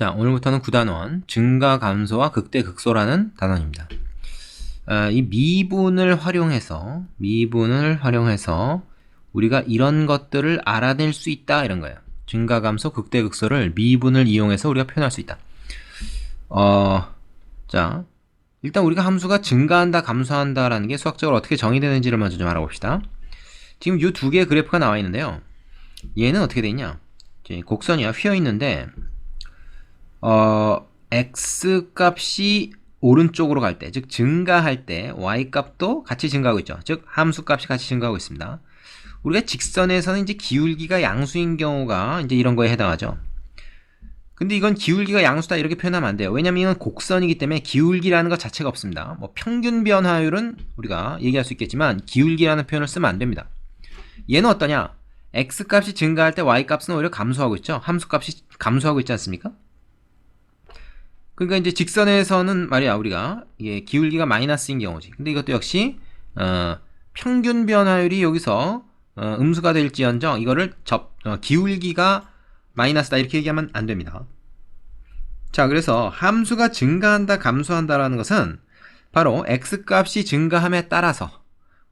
자, 오늘부터는 9단원 증가 감소와 극대 극소라는 단원입니다. 아, 이 미분을 활용해서 미분을 활용해서 우리가 이런 것들을 알아낼 수 있다 이런 거예요. 증가 감소 극대 극소를 미분을 이용해서 우리가 표현할 수 있다. 어, 자, 일단 우리가 함수가 증가한다 감소한다라는 게 수학적으로 어떻게 정의되는지를 먼저 좀 알아봅시다. 지금 이 두 개의 그래프가 나와 있는데요. 얘는 어떻게? 이제 곡선이야 휘어 있는데 어, x 값이 오른쪽으로 갈 때, 즉 증가할 때 y 값도 같이 증가하고 있죠. 즉 함수 값이 같이 증가하고 있습니다. 우리가 직선에서는 이제 기울기가 양수인 경우가 이제 이런 거에 해당하죠. 근데 이건 기울기가 양수다 이렇게 표현하면 안 돼요. 왜냐면 이건 곡선이기 때문에 기울기라는 것 자체가 없습니다. 뭐 평균 변화율은 우리가 얘기할 수 있겠지만 기울기라는 표현을 쓰면 안 됩니다. 얘는 어떠냐? x 값이 증가할 때 y 값은 오히려 감소하고 있죠. 함수 값이 감소하고 있지 않습니까? 그러니까 이제 직선에서는 말이야 우리가 이게 기울기가 마이너스인 경우지. 근데 이것도 역시 어, 평균 변화율이 여기서 어, 음수가 될지언정 이거를 접 어, 기울기가 마이너스다 이렇게 얘기하면 안 됩니다. 자, 그래서 함수가 증가한다, 감소한다라는 것은 바로 x 값이 증가함에 따라서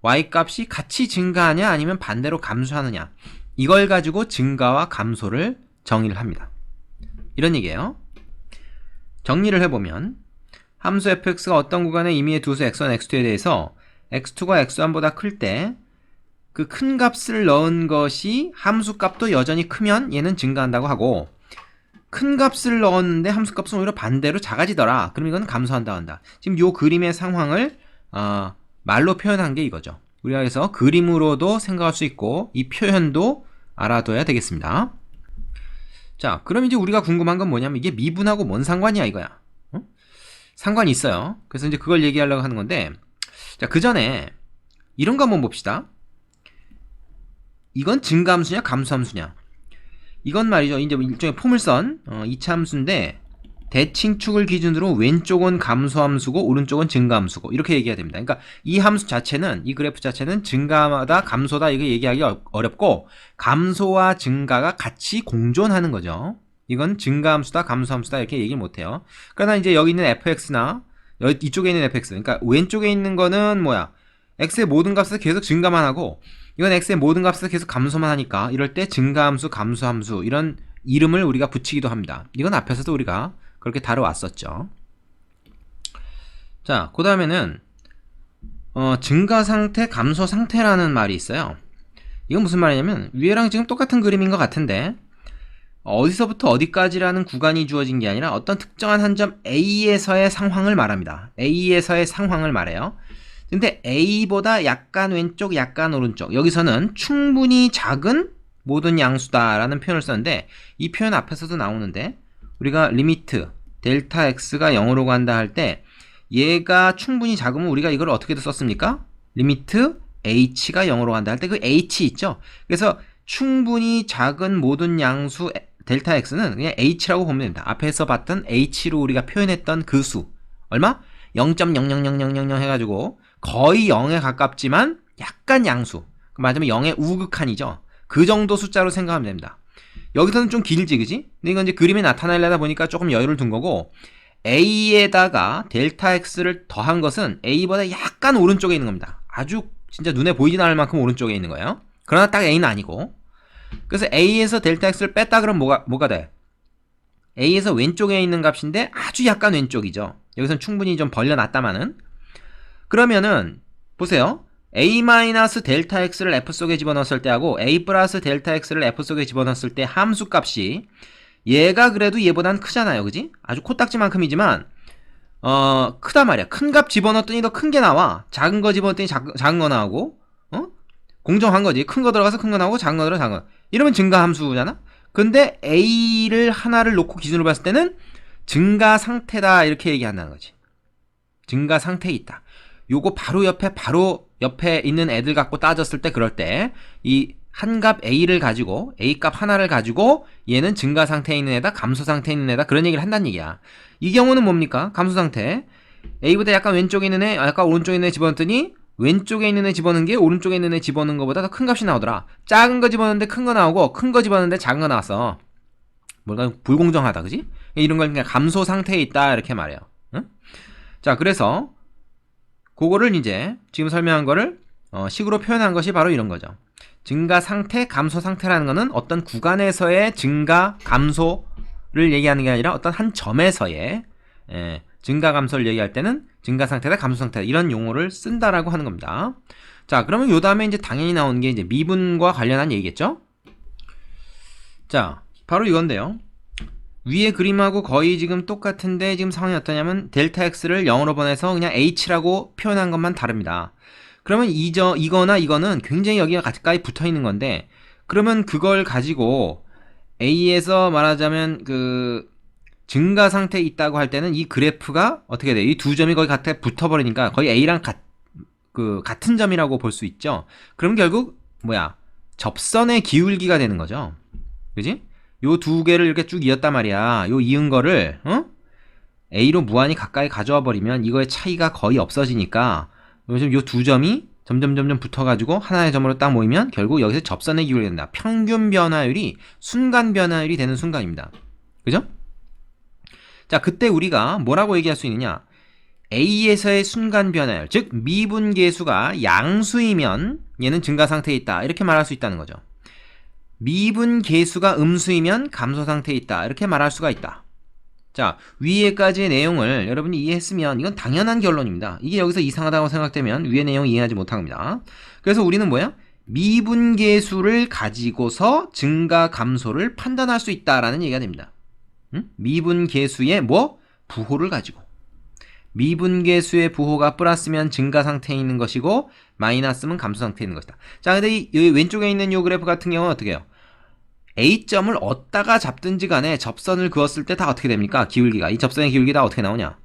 y 값이 같이 증가하냐 아니면 반대로 감소하느냐 이걸 가지고 증가와 감소를 정의를 합니다. 이런 얘기예요. 정리를 해보면 함수 fx가 어떤 구간에 임의의 두 수 x1, x2에 대해서 x2가 x1보다 클 때 그 큰 값을 넣은 것이 함수 값도 여전히 크면 얘는 증가한다고 하고 큰 값을 넣었는데 함수 값은 오히려 반대로 작아지더라. 그럼 이건 감소한다 한다. 지금 요 그림의 상황을 어, 말로 표현한 게 이거죠. 우리가 그래서 그림으로도 생각할 수 있고 이 표현도 알아둬야 되겠습니다. 자, 그럼 이제 우리가 궁금한 건 뭐냐면 이게 미분하고 뭔 상관이야 이거야. 어? 상관이 있어요. 그래서 이제 그걸 얘기하려고 하는 건데 자, 그 전에 이런 거 한번 봅시다. 이건 증가함수냐 감소함수냐? 이건 말이죠. 이제 일종의 포물선 어, 이차함수인데 대칭축을 기준으로 왼쪽은 감소함수고 오른쪽은 증가함수고 이렇게 얘기해야 됩니다. 그러니까 이 함수 자체는 이 그래프 자체는 증가다 감소다 이거 얘기하기 어- 어렵고 감소와 증가가 같이 공존하는 거죠. 이건 증가함수다 감소함수다 이렇게 얘기를 못해요. 그러나 이제 여기 있는 fx나 이쪽에 있는 fx 그러니까 왼쪽에 있는 거는 뭐야 x의 모든 값을 계속 증가만 하고 이건 x의 모든 값을 계속 감소만 하니까 이럴 때 증가함수 감소함수 이런 이름을 우리가 붙이기도 합니다. 이건 앞에서도 우리가 그렇게 다뤄왔었죠. 자, 그 다음에는 어, 증가 상태, 감소 상태라는 말이 있어요. 이건 무슨 말이냐면 위에랑 지금 똑같은 그림인 것 같은데 어디서부터 어디까지라는 구간이 주어진 게 아니라 어떤 특정한 한 점 A에서의 상황을 말합니다. A에서의 상황을 말해요. 근데 A보다 약간 왼쪽, 약간 오른쪽. 여기서는 충분히 작은 모든 양수다라는 표현을 썼는데 이 표현 앞에서도 나오는데 우리가 리미트 델타 x가 0으로 간다 할 때 얘가 충분히 작으면 우리가 이걸 어떻게도 썼습니까? 리미트 h가 0으로 간다 할 때 그 h 있죠? 그래서 충분히 작은 모든 양수 델타 x는 그냥 h라고 보면 됩니다. 앞에서 봤던 h로 우리가 표현했던 그 수. 얼마? 0.0000000 해가지고 거의 0에 가깝지만 약간 양수. 맞으면 0의 우극한이죠. 그 정도 숫자로 생각하면 됩니다. 여기서는 좀 길지, 그지? 근데 이건 이제 그림에 나타내려다 보니까 조금 여유를 둔 거고, A에다가 델타 X를 더한 것은 A보다 약간 오른쪽에 있는 겁니다. 아주 진짜 눈에 보이진 않을 만큼 오른쪽에 있는 거예요. 그러나 딱 A는 아니고. 그래서 A에서 델타 X를 뺐다 그러면 뭐가, 뭐가 돼? A에서 왼쪽에 있는 값인데 아주 약간 왼쪽이죠. 여기서는 충분히 좀 벌려놨다마는. 그러면은, 보세요. A 마이너스 델타 x를 f 속에 집어넣었을 때하고 a 플러스 델타 x를 f 속에 집어넣었을 때 함수 값이 얘가 그래도 얘보단 크잖아요, 그지? 아주 코딱지만큼이지만 어 크다 말이야. 큰 값 집어넣었더니 더 큰 게 나와. 작은 거 집어넣었더니 작, 작은 거 나오고, 어? 공정한 거지. 큰 거 들어가서 큰 거 나오고 작은 거 들어가서 작은 거. 이러면 증가 함수잖아. 근데 a를 하나를 놓고 기준으로 봤을 때는 증가 상태다 이렇게 얘기한다는 거지. 증가 상태에 있다. 요거 바로 옆에 바로 옆에 있는 애들 갖고 따졌을 때 그럴 때 이 한 값 A를 가지고 A 값 하나를 가지고 얘는 증가 상태에 있는 애다 감소 상태에 있는 애다 그런 얘기를 한다는 얘기야. 이 경우는 뭡니까? 감소 상태. A보다 약간 왼쪽에 있는 애, 약간 오른쪽에 있는 애 집어넣었더니 왼쪽에 있는 애 집어넣은 게 오른쪽에 있는 애 집어넣은 것보다 더 큰 값이 나오더라. 작은 거 집어넣는데 큰 거 나오고 큰 거 집어넣는데 작은 거 나왔어. 뭔가 불공정하다, 그지? 이런 걸 그냥 감소 상태에 있다 이렇게 말해요. 응? 자, 그래서 그거를 이제 지금 설명한 거를 어, 식으로 표현한 것이 바로 이런 거죠. 증가 상태, 감소 상태라는 거는 어떤 구간에서의 증가, 감소를 얘기하는 게 아니라 어떤 한 점에서의 예, 증가, 감소를 얘기할 때는 증가 상태다, 감소 상태다 이런 용어를 쓴다라고 하는 겁니다. 자, 그러면 요 다음에 이제 당연히 나오는 게 이제 미분과 관련한 얘기겠죠? 자, 바로 이건데요. 위에 그림하고 거의 지금 똑같은데 지금 상황이 어떠냐면 델타 x를 0으로 보내서 그냥 h라고 표현한 것만 다릅니다. 그러면 이저 이거나 이거는 굉장히 여기가 가까이 붙어 있는 건데 그러면 그걸 가지고 a에서 말하자면 그 증가 상태에 있다고 할 때는 이 그래프가 어떻게 돼? 이두 점이 거의 같아 붙어 버리니까 거의 a랑 같, 그 같은 점이라고 볼 수 있죠. 그럼 결국 뭐야? 접선의 기울기가 되는 거죠. 그지? 요 두 개를 이렇게 쭉 이었단 말이야. 요 이은 거를 어? A로 무한히 가까이 가져와 버리면 이거의 차이가 거의 없어지니까 요즘 요 두 점이 점점 점점 붙어가지고 하나의 점으로 딱 모이면 결국 여기서 접선의 기울기가 된다. 평균 변화율이 순간 변화율이 되는 순간입니다. 그죠? 자, 그때 우리가 뭐라고 얘기할 수 있느냐? A에서의 순간 변화율, 즉 미분계수가 양수이면 얘는 증가 상태에 있다. 이렇게 말할 수 있다는 거죠. 미분 계수가 음수이면 감소 상태에 있다. 이렇게 말할 수가 있다. 자, 위에까지의 내용을 여러분이 이해했으면 이건 당연한 결론입니다. 이게 여기서 이상하다고 생각되면 위의 내용 이해하지 못한 겁니다. 그래서 우리는 뭐야? 미분 계수를 가지고서 증가 감소를 판단할 수 있다라는 얘기가 됩니다. 응? 미분 계수의 뭐? 부호를 가지고. 미분계수의 부호가 플러스면 증가 상태에 있는 것이고 마이너스면 감소 상태에 있는 것이다. 자, 근데 이, 이 왼쪽에 있는 이 그래프 같은 경우는 어떻게 해요? A점을 얻다가 잡든지 간에 접선을 그었을 때 다 어떻게 됩니까? 기울기가. 이 접선의 기울기가 어떻게 나오냐?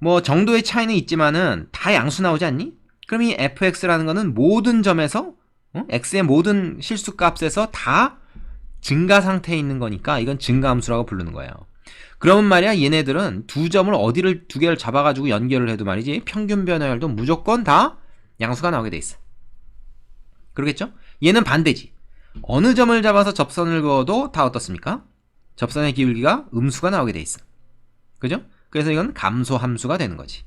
뭐 정도의 차이는 있지만은 다 양수 나오지 않니? 그럼 이 fx라는 거는 모든 점에서 어? x의 모든 실수값에서 다 증가 상태에 있는 거니까 이건 증가함수라고 부르는 거예요. 그러면 말이야 얘네들은 두 점을 어디를 두 개를 잡아가지고 연결을 해도 말이지 평균 변화율도 무조건 다 양수가 나오게 돼 있어. 그러겠죠? 얘는 반대지. 어느 점을 잡아서 접선을 그어도 다 어떻습니까? 접선의 기울기가 음수가 나오게 돼 있어. 그죠? 그래서 이건 감소 함수가 되는 거지.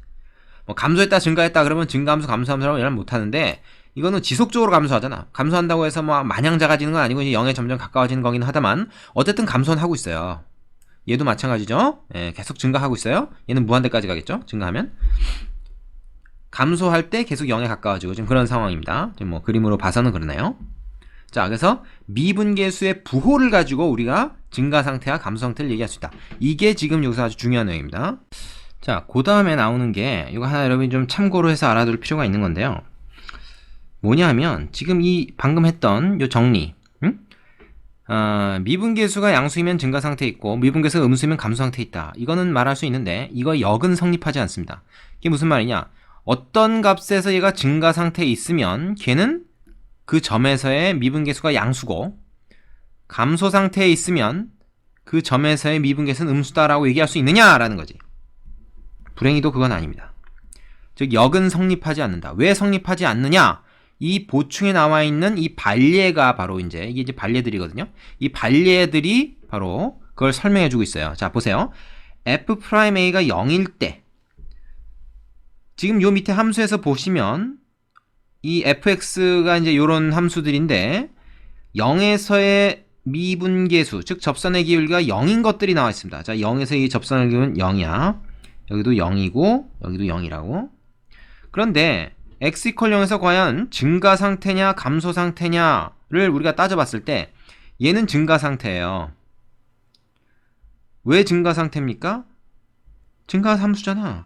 뭐 감소했다 증가했다 그러면 증가함수 감소함수라고 얘는 못하는데 이거는 지속적으로 감소하잖아. 감소한다고 해서 뭐 마냥 작아지는 건 아니고 이제 0에 점점 가까워지는 거긴 하다만 어쨌든 감소는 하고 있어요. 얘도 마찬가지죠. 예, 계속 증가하고 있어요. 얘는 무한대까지 가겠죠. 증가하면 감소할 때 계속 0에 가까워지고 지금 그런 상황입니다. 지금 뭐 그림으로 봐서는 그러네요. 자, 그래서 미분계수의 부호를 가지고 우리가 증가 상태와 감소 상태를 얘기할 수 있다. 이게 지금 여기서 아주 중요한 내용입니다. 자, 그 다음에 나오는 게 이거 하나 여러분이 좀 참고로 해서 알아둘 필요가 있는 건데요. 뭐냐면 지금 이 방금 했던 요 정리 어, 미분계수가 양수이면 증가 상태에 있고 미분계수가 음수이면 감소 상태에 있다. 이거는 말할 수 있는데 이거 역은 성립하지 않습니다. 이게 무슨 말이냐? 어떤 값에서 얘가 증가 상태에 있으면 걔는 그 점에서의 미분계수가 양수고 감소 상태에 있으면 그 점에서의 미분계수는 음수다라고 얘기할 수 있느냐라는 거지. 불행히도 그건 아닙니다. 즉 역은 성립하지 않는다. 왜 성립하지 않느냐? 이 보충에 나와 있는 이 반례가 바로 이제 이게 이제 반례들이거든요. 이 반례들이 바로 그걸 설명해 주고 있어요. 자, 보세요. f'a가 0일 때 지금 요 밑에 함수에서 보시면 이 fx가 이제 요런 함수들인데 0에서의 미분계수, 즉 접선의 기울기가 0인 것들이 나와 있습니다. 자, 0에서 이 접선의 기울기는 0이야. 여기도 0이고 여기도 0이라고. 그런데 0에서 과연 증가 상태냐 감소 상태냐를 우리가 따져봤을 때 얘는 증가 상태예요. 왜 증가 상태입니까? 증가 함수잖아.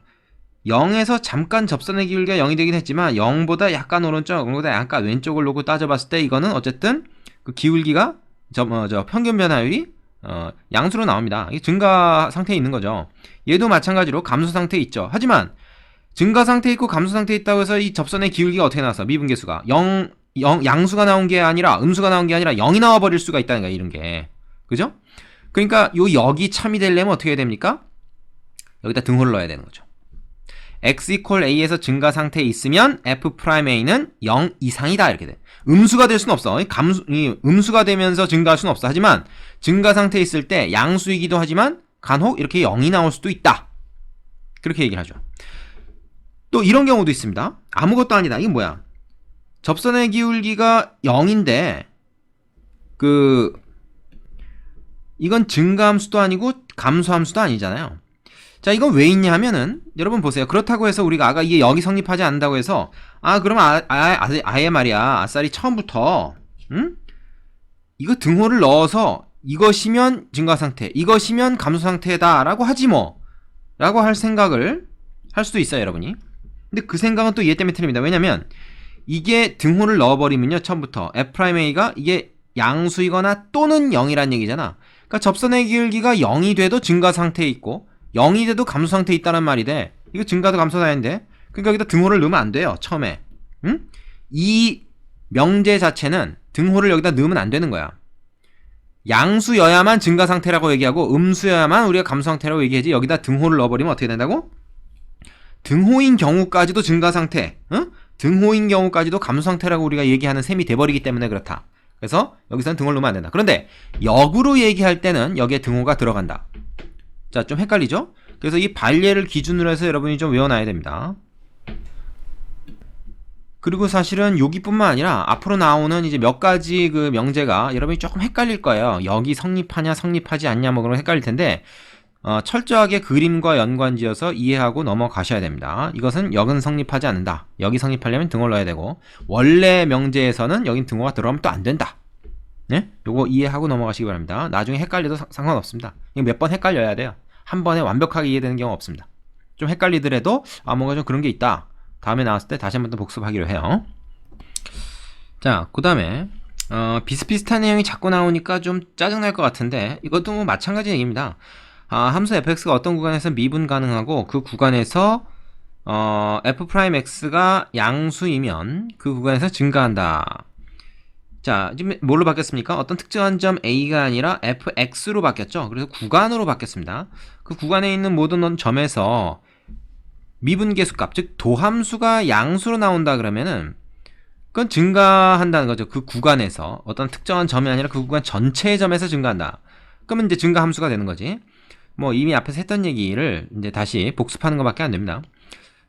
0에서 잠깐 접선의 기울기가 0이 되긴 했지만 0보다 약간 오른쪽, 0보다 약간 왼쪽을 놓고 따져봤을 때 이거는 어쨌든 그 기울기가 저, 어, 저 평균 변화율이 어, 양수로 나옵니다. 이게 증가 상태에 있는 거죠. 얘도 마찬가지로 감소 상태에 있죠. 하지만 증가 상태에 있고 감소 상태에 있다고 해서 이 접선의 기울기가 어떻게 나왔어? 미분계수가 0, 0 양수가 나온 게 아니라 음수가 나온 게 아니라 0이 나와 버릴 수가 있다는 거야 이런 게 그죠? 그러니까 요 역이 참이 되려면 어떻게 해야 됩니까? 여기다 등호를 넣어야 되는 거죠. x 이퀄 a에서 증가 상태에 있으면 f 프라임 a는 0 이상이다 이렇게 돼. 음수가 될 수는 없어. 감수, 이 음수가 되면서 증가할 수는 없어. 하지만 증가 상태에 있을 때 양수이기도 하지만 간혹 이렇게 0이 나올 수도 있다. 그렇게 얘기를 하죠. 또 이런 경우도 있습니다. 아무것도 아니다. 이게 뭐야? 접선의 기울기가 0인데 그 이건 증가함수도 아니고 감소함수도 아니잖아요. 자, 이건 왜 있냐 하면은 여러분 보세요. 그렇다고 해서 우리가 아까 이게 여기 성립하지 않는다고 해서 아, 그럼 아, 아, 아 예 말이야. 아싸리 처음부터 응? 이거 등호를 넣어서 이것이면 증가 상태, 이것이면 감소 상태다라고 하지 뭐. 라고 할 생각을 할 수도 있어요, 여러분이. 근데 그 생각은 또 얘 때문에 틀립니다. 왜냐면 이게 등호를 넣어버리면요, 처음부터 f'a가 이게 양수이거나 또는 0이란 얘기잖아. 그러니까 접선의 기울기가 0이 돼도 증가 상태에 있고 0이 돼도 감소 상태에 있다는 말이 돼. 이거 증가도 감소 사인데 그러니까 여기다 등호를 넣으면 안 돼요. 처음에. 응? 이 명제 자체는 등호를 여기다 넣으면 안 되는 거야. 양수여야만 증가 상태라고 얘기하고 음수여야만 우리가 감소 상태라고 얘기하지 여기다 등호를 넣어버리면 어떻게 된다고? 등호인 경우까지도 증가 상태, 응? 등호인 경우까지도 감소 상태라고 우리가 얘기하는 셈이 돼버리기 때문에 그렇다. 그래서 여기서는 등호를 넣으면 안 된다. 그런데 역으로 얘기할 때는 여기에 등호가 들어간다. 자, 좀 헷갈리죠? 그래서 이 반례를 기준으로 해서 여러분이 좀 외워놔야 됩니다. 그리고 사실은 여기뿐만 아니라 앞으로 나오는 이제 몇 가지 그 명제가 여러분이 조금 헷갈릴 거예요. 여기 성립하냐 성립하지 않냐 뭐 그런 거 헷갈릴 텐데 어, 철저하게 그림과 연관지어서 이해하고 넘어가셔야 됩니다. 이것은 역은 성립하지 않는다. 여기 성립하려면 등호를 넣어야 되고 원래 명제에서는 여긴 등호가 들어가면 또 안 된다. 네? 요거 이해하고 넘어가시기 바랍니다. 나중에 헷갈려도 사- 상관없습니다. 이거 몇 번 헷갈려야 돼요. 한 번에 완벽하게 이해되는 경우 없습니다. 좀 헷갈리더라도 아 뭔가 좀 그런 게 있다. 다음에 나왔을 때 다시 한 번 더 복습하기로 해요. 자, 그 다음에 어, 비슷비슷한 내용이 자꾸 나오니까 좀 짜증날 것 같은데 이것도 뭐 마찬가지 얘기입니다. 아, 함수 fx가 어떤 구간에서 미분 가능하고 그 구간에서 어, f'x가 양수이면 그 구간에서 증가한다. 자, 지금 뭘로 바뀌었습니까? 어떤 특정한 점 a가 아니라 fx로 바뀌었죠. 그래서 구간으로 바뀌었습니다. 그 구간에 있는 모든 점에서 미분계수 값, 즉 도함수가 양수로 나온다 그러면은 그건 증가한다는 거죠. 그 구간에서 어떤 특정한 점이 아니라 그 구간 전체의 점에서 증가한다. 그러면 이제 증가 함수가 되는 거지. 뭐 이미 앞에서 했던 얘기를 이제 다시 복습하는 것밖에 안 됩니다.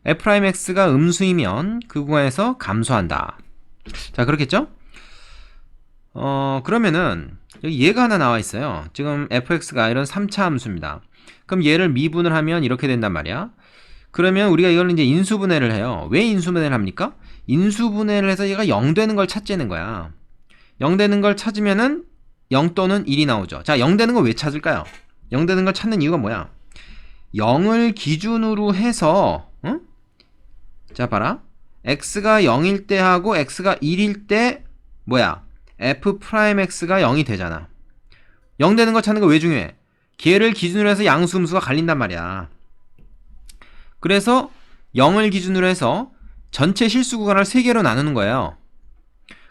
f'x가 음수이면 그 구간에서 감소한다. 자, 그렇겠죠? 어, 그러면은 여기 얘가 하나 나와 있어요. 지금 fx가 이런 3차 함수입니다. 그럼 얘를 미분을 하면 이렇게 된단 말이야. 그러면 우리가 이걸 이제 인수분해를 해요. 왜 인수분해를 합니까? 인수분해를 해서 얘가 0 되는 걸 찾자는 거야. 0 되는 걸 찾으면은 0 또는 1이 나오죠. 자, 0 되는 걸왜 찾을까요? 0 되는 걸 찾는 이유가 뭐야? 0을 기준으로 해서 응? 자, 봐라. x가 0일 때 하고 x가 1일 때 뭐야? f'x가 0이 되잖아. 0 되는 걸 찾는 거 왜 중요해? 걔를 기준으로 해서 양수 음수가 갈린단 말이야. 그래서 0을 기준으로 해서 전체 실수 구간을 3개로 나누는 거예요.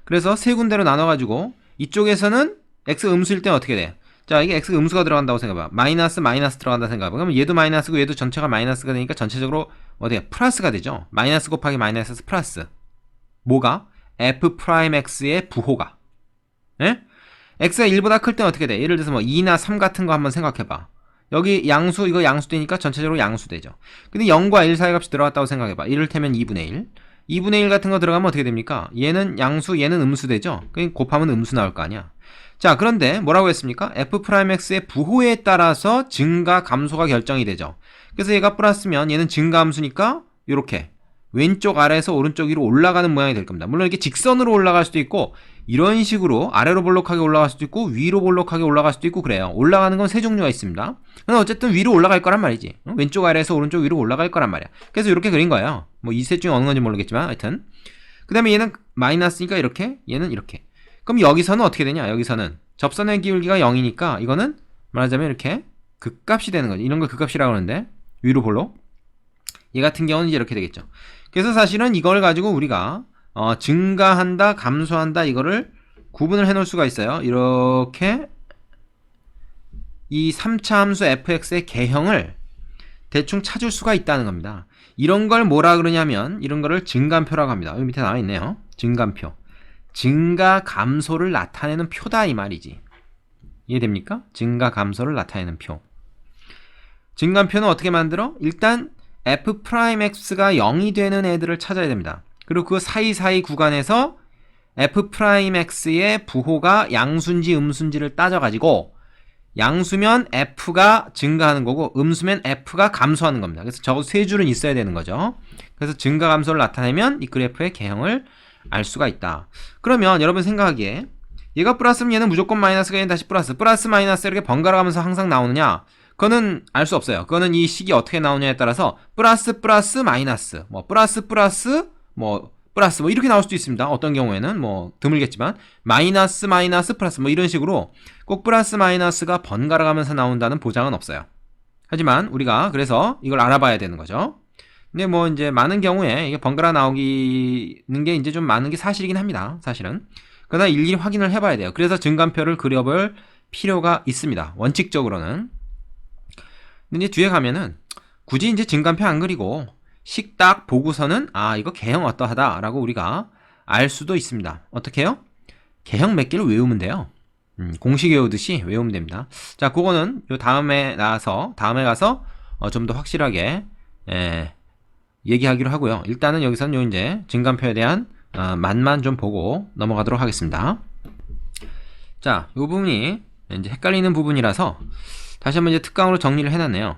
그래서 세 군데로 나눠가지고 이쪽에서는 x 음수일 때는 어떻게 돼? 자, 이게 x 음수가 들어간다고 생각해봐. 마이너스 마이너스 들어간다 생각해봐. 그러면 얘도 마이너스고 얘도 전체가 마이너스가 되니까 전체적으로 어디야? 플러스가 되죠. 마이너스 곱하기 마이너스에서 플러스. 뭐가? f'x의 부호가. 예? x가 1보다 클 때는 어떻게 돼? 예를 들어서 뭐 2나 3 같은 거 한번 생각해봐. 여기 양수 이거 양수되니까 전체적으로 양수되죠. 근데 0과 1 사이 값이 들어갔다고 생각해봐. 이를테면 2분의 1. 2분의 1 같은 거 들어가면 어떻게 됩니까? 얘는 양수, 얘는 음수 되죠? 그냥 곱하면 음수 나올 거 아니야. 자, 그런데 뭐라고 했습니까? f'x의 부호에 따라서 증가, 감소가 결정이 되죠. 그래서 얘가 플러스면 얘는 증가 함수니까 요렇게 왼쪽 아래에서 오른쪽 위로 올라가는 모양이 될 겁니다. 물론 이렇게 직선으로 올라갈 수도 있고 이런 식으로 아래로 볼록하게 올라갈 수도 있고 위로 볼록하게 올라갈 수도 있고 그래요. 올라가는 건 세 종류가 있습니다. 근데 어쨌든 위로 올라갈 거란 말이지. 어? 왼쪽 아래에서 오른쪽 위로 올라갈 거란 말이야. 그래서 이렇게 그린 거예요. 뭐 이 셋 중에 어느 건지 모르겠지만 하여튼 그 다음에 얘는 마이너스니까 이렇게 얘는 이렇게 그럼 여기서는 어떻게 되냐 여기서는 접선의 기울기가 0이니까 이거는 말하자면 이렇게 극값이 되는 거지 이런 걸 극값이라고 하는데 위로 볼록 얘 같은 경우는 이제 이렇게 되겠죠 그래서 사실은 이걸 가지고 우리가 어, 증가한다 감소한다 이거를 구분을 해 놓을 수가 있어요 이렇게 이 3차 함수 fx의 개형을 대충 찾을 수가 있다는 겁니다. 이런 걸 뭐라 그러냐면 이런 거를 증감표라고 합니다. 여기 밑에 나와 있네요. 증감표. 증가 감소를 나타내는 표다 이 말이지. 이해됩니까? 증가 감소를 나타내는 표. 증간표는 어떻게 만들어? 일단 f 프라임 x가 0이 되는 애들을 찾아야 됩니다. 그리고 그 사이사이 구간에서 f 프라임 x의 부호가 양수인지 음수인지를 따져가지고 양수면 f가 증가하는 거고 음수면 f가 감소하는 겁니다. 그래서 적어도 세 줄은 있어야 되는 거죠. 그래서 증가 감소를 나타내면 이 그래프의 개형을 알 수가 있다. 그러면 여러분 생각하기에 얘가 플러스면 얘는 무조건 마이너스가 얘는 다시 플러스 플러스 마이너스 이렇게 번갈아 가면서 항상 나오느냐 그거는 알 수 없어요. 그거는 이 식이 어떻게 나오냐에 따라서 플러스 플러스 마이너스 뭐 플러스 플러스 뭐 플러스 뭐 이렇게 나올 수도 있습니다. 어떤 경우에는 뭐 드물겠지만 마이너스 마이너스 플러스 뭐 이런 식으로 꼭 플러스 마이너스가 번갈아 가면서 나온다는 보장은 없어요. 하지만 우리가 그래서 이걸 알아봐야 되는 거죠. 근데 뭐 이제 많은 경우에 이게 번갈아 나오기는 게 이제 좀 많은 게 사실이긴 합니다. 사실은. 그러나 일일이 확인을 해봐야 돼요. 그래서 증간표를 그려볼 필요가 있습니다. 원칙적으로는. 근데 이제 뒤에 가면은 굳이 이제 증간표 안 그리고 식딱 보고서는 아 이거 개형 어떠하다라고 우리가 알 수도 있습니다. 어떻게 해요? 개형 몇 개를 외우면 돼요. 음, 공식 외우듯이 외우면 됩니다. 자, 그거는 요 다음에 나와서 다음에 가서 어, 좀 더 확실하게 예, 얘기하기로 하고요. 일단은 여기서는 요 이제 증간표에 대한 어, 맛만 좀 보고 넘어가도록 하겠습니다. 자, 요 부분이 이제 헷갈리는 부분이라서 다시 한번 이제 특강으로 정리를 해놨네요.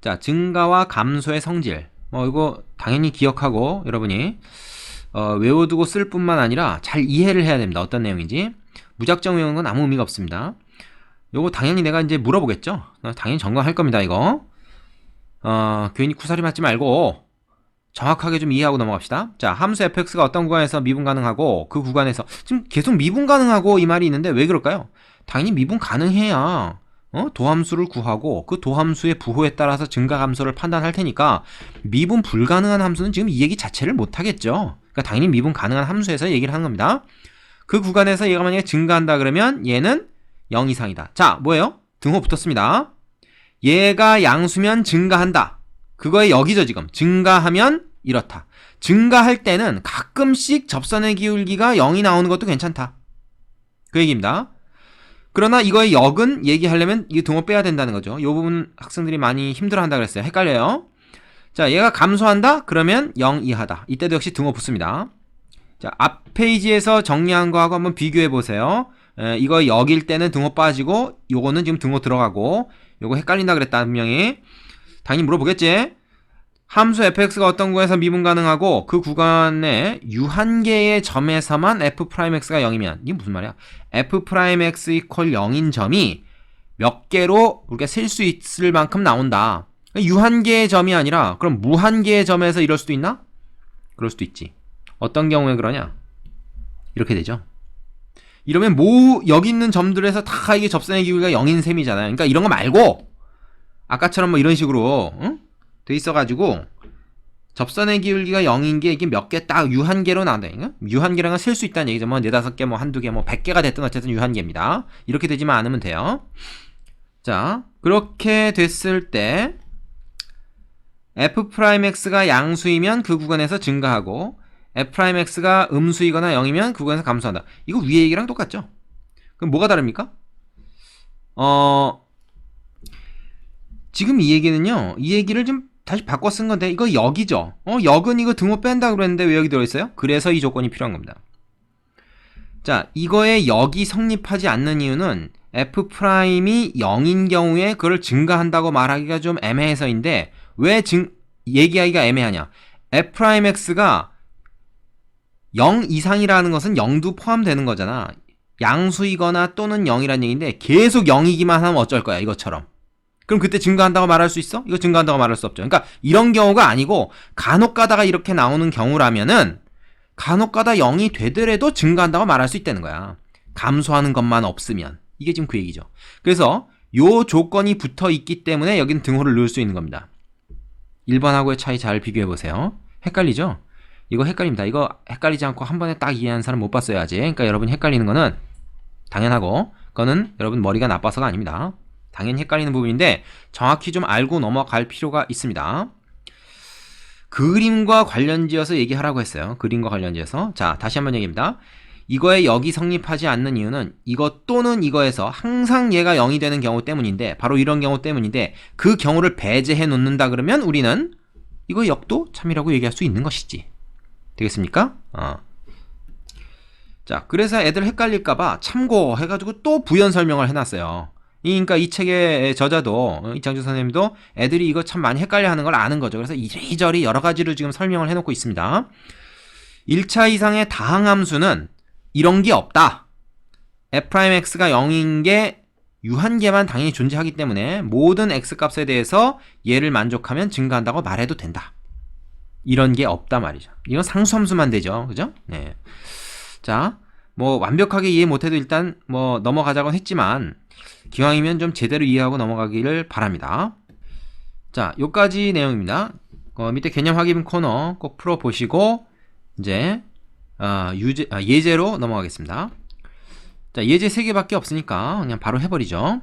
자, 증가와 감소의 성질. 뭐 이거 당연히 기억하고 여러분이 어, 외워두고 쓸 뿐만 아니라 잘 이해를 해야 됩니다. 어떤 내용인지. 무작정 외우는 건 아무 의미가 없습니다. 요거 당연히 내가 이제 물어보겠죠. 어, 당연히 점검할 겁니다. 이거. 어, 괜히 쿠사리 맞지 말고 정확하게 좀 이해하고 넘어갑시다. 자, 함수 fx가 어떤 구간에서 미분 가능하고 그 구간에서 지금 계속 미분 가능하고 이 말이 있는데 왜 그럴까요? 당연히 미분 가능해야 어? 도함수를 구하고 그 도함수의 부호에 따라서 증가 감소를 판단할 테니까 미분 불가능한 함수는 지금 이 얘기 자체를 못 하겠죠. 그러니까 당연히 미분 가능한 함수에서 얘기를 하는 겁니다. 그 구간에서 얘가 만약에 증가한다 그러면 얘는 0 이상이다. 자, 뭐예요? 등호 붙었습니다. 얘가 양수면 증가한다. 그거의 여기죠, 지금. 증가하면 이렇다. 증가할 때는 가끔씩 접선의 기울기가 0이 나오는 것도 괜찮다. 그 얘기입니다. 그러나 이거의 역은 얘기하려면 이 등호 빼야 된다는 거죠. 이 부분 학생들이 많이 힘들어한다 그랬어요. 헷갈려요. 자, 얘가 감소한다? 그러면 0 이하다. 이때도 역시 등호 붙습니다. 자, 앞 페이지에서 정리한 거하고 한번 비교해 보세요. 에, 이거 역일 때는 등호 빠지고 요거는 지금 등호 들어가고 요거 헷갈린다 그랬다 분명히. 당연히 물어보겠지. 함수 fx가 어떤 구간에서 미분 가능하고 그 구간에 유한계의 점에서만 f'x가 0이면 이게 무슨 말이야? f'x 이퀄 0인 점이 몇 개로 우리가 셀 수 있을 만큼 나온다. 유한계의 점이 아니라 그럼 무한계의 점에서 이럴 수도 있나? 그럴 수도 있지. 어떤 경우에 그러냐? 이렇게 되죠. 이러면 모 여기 있는 점들에서 다 이게 접선의 기울기가 0인 셈이잖아요. 그러니까 이런 거 말고 아까처럼 뭐 이런 식으로 응? 돼 있어가지고 접선의 기울기가 0인 게 이게 몇 개 딱 유한계로 나온다니까? 유한계랑은 셀수 있다는 얘기죠. 뭐 네다섯 개, 뭐 한두 개, 뭐 백 개가 됐든 어쨌든 유한계입니다. 이렇게 되지만 않으면 돼요. 자, 그렇게 됐을 때 f'x가 양수이면 그 구간에서 증가하고 f'x가 음수이거나 0이면 그 구간에서 감소한다. 이거 위에 얘기랑 똑같죠? 그럼 뭐가 다릅니까? 어, 지금 이 얘기는요, 이 얘기를 좀 다시 바꿔 쓴 건데, 이거 역이죠? 어, 역은 이거 등호 뺀다 그랬는데 왜 여기 들어있어요? 그래서 이 조건이 필요한 겁니다. 자, 이거에 역이 성립하지 않는 이유는 f'이 0인 경우에 그걸 증가한다고 말하기가 좀 애매해서인데, 왜 증, 얘기하기가 애매하냐? f'x가 0 이상이라는 것은 0도 포함되는 거잖아. 양수이거나 또는 0이라는 얘기인데, 계속 0이기만 하면 어쩔 거야, 이것처럼. 그럼 그때 증가한다고 말할 수 있어? 이거 증가한다고 말할 수 없죠. 그러니까 이런 경우가 아니고 간혹 가다가 이렇게 나오는 경우라면은 간혹 가다 0이 되더라도 증가한다고 말할 수 있다는 거야. 감소하는 것만 없으면. 이게 지금 그 얘기죠. 그래서 요 조건이 붙어 있기 때문에 여기는 등호를 넣을 수 있는 겁니다. 1번하고의 차이 잘 비교해 보세요. 헷갈리죠? 이거 헷갈립니다. 이거 헷갈리지 않고 한 번에 딱 이해하는 사람 못 봤어야지. 그러니까 여러분이 헷갈리는 거는 당연하고 그거는 여러분 머리가 나빠서가 아닙니다. 당연히 헷갈리는 부분인데 정확히 좀 알고 넘어갈 필요가 있습니다. 그림과 관련지어서 얘기하라고 했어요. 그림과 관련지어서. 자, 다시 한번 얘기입니다. 이거에 여기 성립하지 않는 이유는 이거 또는 이거에서 항상 얘가 0이 되는 경우 때문인데 바로 이런 경우 때문인데 그 경우를 배제해 놓는다 그러면 우리는 이거 역도 참이라고 얘기할 수 있는 것이지. 되겠습니까? 어. 자, 그래서 애들 헷갈릴까봐 참고 해가지고 또 부연 설명을 해놨어요. 이, 그러니까 이 책의 저자도 어, 이창주 선생님도 애들이 이거 참 많이 헷갈려하는 걸 아는 거죠. 그래서 이리저리 여러 가지로 지금 설명을 해놓고 있습니다. 1차 이상의 다항함수는 이런 게 없다. f'x가 0인 게 유한계만 당연히 존재하기 때문에 모든 x 값에 대해서 얘를 만족하면 증가한다고 말해도 된다. 이런 게 없다 말이죠. 이건 상수함수만 되죠. 그죠? 네. 자, 뭐 완벽하게 이해 못해도 일단 뭐 넘어가자고 했지만 기왕이면 좀 제대로 이해하고 넘어가기를 바랍니다. 자, 요까지 내용입니다. 어, 밑에 개념 확인 코너 꼭 풀어 보시고 이제 어, 유제, 아, 예제로 넘어가겠습니다. 자, 예제 3개밖에 없으니까 그냥 바로 해버리죠.